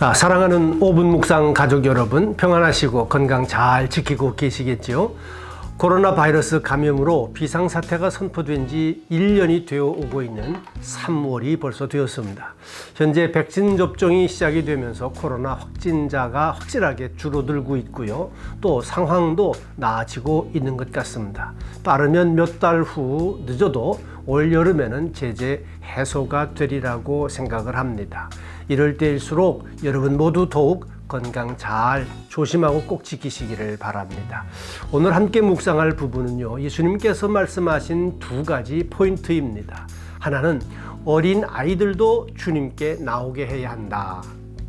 아, 사랑하는 5분 묵상 가족 여러분 평안하시고 건강 잘 지키고 계시겠지요? 코로나 바이러스 감염으로 비상사태가 선포된 지 1년이 되어 오고 있는 3월이 벌써 되었습니다. 현재 백신 접종이 시작이 되면서 코로나 확진자가 확실하게 줄어들고 있고요. 또 상황도 나아지고 있는 것 같습니다. 빠르면 몇 달 후 늦어도 올 여름에는 제재 해소가 되리라고 생각을 합니다. 이럴 때일수록 여러분 모두 더욱 건강 잘 조심하고 꼭 지키시기를 바랍니다. 오늘 함께 묵상할 부분은요, 예수님께서 말씀하신 두 가지 포인트입니다. 하나는 어린 아이들도 주님께 나오게 해야 한다.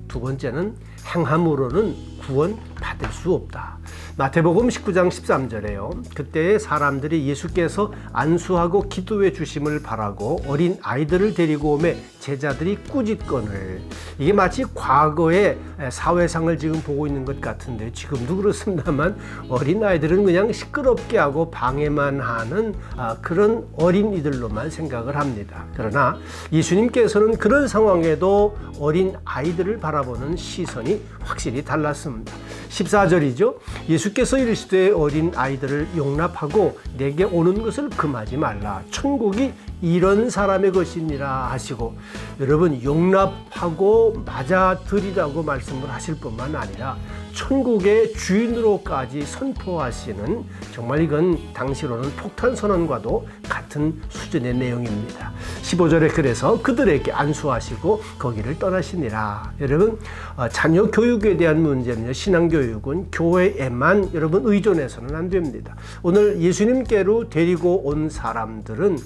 두 번째는 행함으로는 구원 받을 수 없다. 마태복음 19장 13절에요. 그때 사람들이 예수께서 안수하고 기도해 주심을 바라고 어린 아이들을 데리고 오매 제자들이 꾸짖건을 이게 마치 과거의 사회상을 지금 보고 있는 것 같은데 지금도 그렇습니다만 어린 아이들은 그냥 시끄럽게 하고 방해만 하는 아, 그런 어린이들로만 생각을 합니다. 그러나 예수님께서는 그런 상황에도 어린 아이들을 바라보는 시선이 확실히 달랐습니다. 14절이죠. 예수 께서 이르시되 어린 아이들을 용납하고 내게 오는 것을 금하지 말라. 천국이 이런 사람의 것이니라 하시고 여러분 용납하고 맞아들이라고 말씀을 하실 뿐만 아니라 천국의 주인으로까지 선포하시는 정말 이건 당시로는 폭탄 선언과도 같은 수준의 내용입니다. 15절에 그래서 그들에게 안수하시고 거기를 떠나시니라. 여러분 어, 자녀 교육에 대한 문제는요. 신앙 교육은 교회에만 여러분 의존해서는 안 됩니다. 오늘 예수님께로 데리고 온 사람들은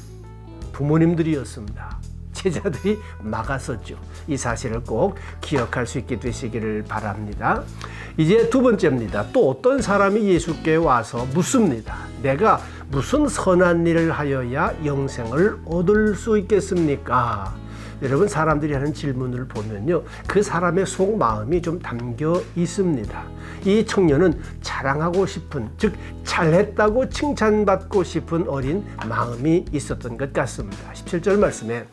부모님들이었습니다. 제자들이 막았었죠. 이 사실을 꼭 기억할 수 있게 되시기를 바랍니다. 이제 두 번째입니다. 또 어떤 사람이 예수께 와서 묻습니다. 내가 무슨 선한 일을 하여야 영생을 얻을 수 있겠습니까? 여러분 사람들이 하는 질문을 보면요. 그 사람의 속 마음이 좀 담겨 있습니다. 이 청년은 자랑하고 싶은 즉 잘했다고 칭찬받고 싶은 어린 마음이 있었던 것 같습니다. 17절 말씀에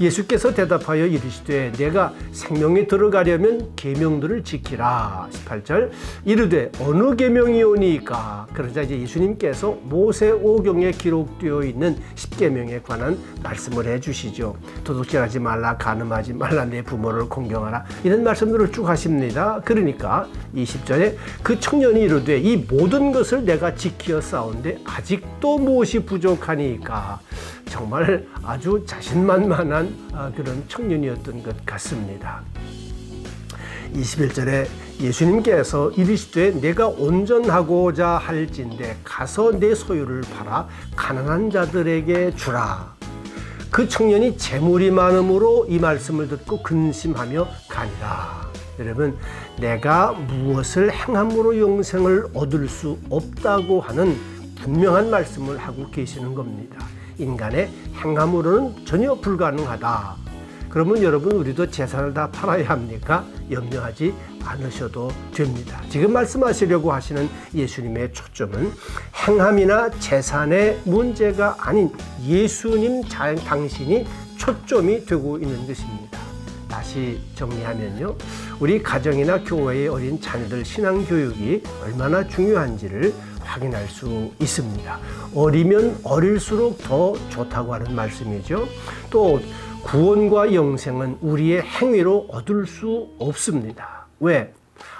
예수께서 대답하여 이르시되 내가 생명에 들어가려면 계명들을 지키라. 18절 이르되 어느 계명이오니까 그러자 이제 예수님께서 모세 오경에 기록되어 있는 10계명에 관한 말씀을 해 주시죠. 도둑질하지 말라 간음하지 말라 내 부모를 공경하라 이런 말씀들을 쭉 하십니다. 그러니까 20절에 그 청년이 이르되 이 모든 것을 내가 지키어 싸운데 아직도 무엇이 부족하니까 정말 아주 자신만만한 아, 그런 청년이었던 것 같습니다. 21절에 예수님께서 이르시되 내가 온전하고자 할진대 가서 내 소유를 팔아 가난한 자들에게 주라. 그 청년이 재물이 많음으로 이 말씀을 듣고 근심하며 가니라. 여러분, 내가 무엇을 행함으로 영생을 얻을 수 없다고 하는 분명한 말씀을 하고 계시는 겁니다. 인간의 행함으로는 전혀 불가능하다. 그러면 여러분 우리도 재산을 다 팔아야 합니까? 염려하지 않으셔도 됩니다. 지금 말씀하시려고 하시는 예수님의 초점은 행함이나 재산의 문제가 아닌 예수님 자, 당신이 초점이 되고 있는 것입니다. 다시 정리하면요. 우리 가정이나 교회의 어린 자녀들 신앙 교육이 얼마나 중요한지를 확인할 수 있습니다. 어리면 어릴수록 더 좋다고 하는 말씀이죠. 또 구원과 영생은 우리의 행위로 얻을 수 없습니다. 왜?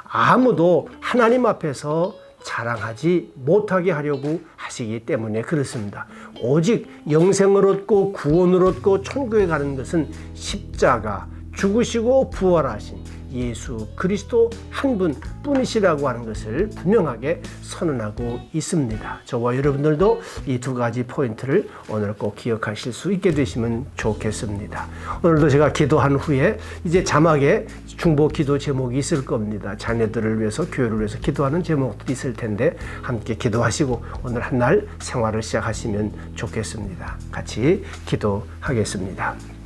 아무도 하나님 앞에서 자랑하지 못하게 하려고 하시기 때문에 그렇습니다. 오직 영생을 얻고 구원을 얻고 천국에 가는 것은 십자가 죽으시고 부활하신 예수 그리스도 한 분 뿐이시라고 하는 것을 분명하게 선언하고 있습니다. 저와 여러분들도 이 두 가지 포인트를 오늘 꼭 기억하실 수 있게 되시면 좋겠습니다. 오늘도 제가 기도한 후에 이제 자막에 중보 기도 제목이 있을 겁니다. 자녀들을 위해서 교회를 위해서 기도하는 제목도 있을 텐데 함께 기도하시고 오늘 한 날 생활을 시작하시면 좋겠습니다. 같이 기도하겠습니다.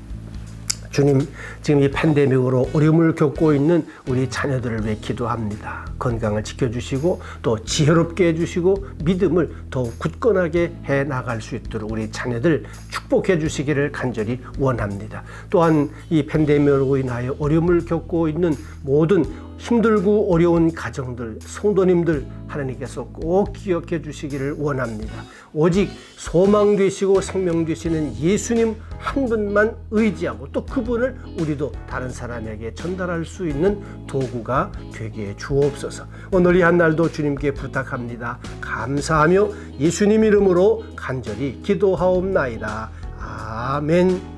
주님, 지금 이 팬데믹으로 어려움을 겪고 있는 우리 자녀들을 위해 기도합니다. 건강을 지켜주시고 또 지혜롭게 해주시고 믿음을 더욱 굳건하게 해 나갈 수 있도록 우리 자녀들 축복해 주시기를 간절히 원합니다. 또한 이 팬데믹으로 인하여 어려움을 겪고 있는 모든 힘들고 어려운 가정들, 성도님들 하나님께서 꼭 기억해 주시기를 원합니다. 오직 소망 되시고 생명 되시는 예수님 한 분만 의지하고 또 그분을 우리도 다른 사람에게 전달할 수 있는 도구가 되게 해 주옵소서. 오늘 이 한 날도 주님께 부탁합니다. 감사하며 예수님 이름으로 간절히 기도하옵나이다. 아멘.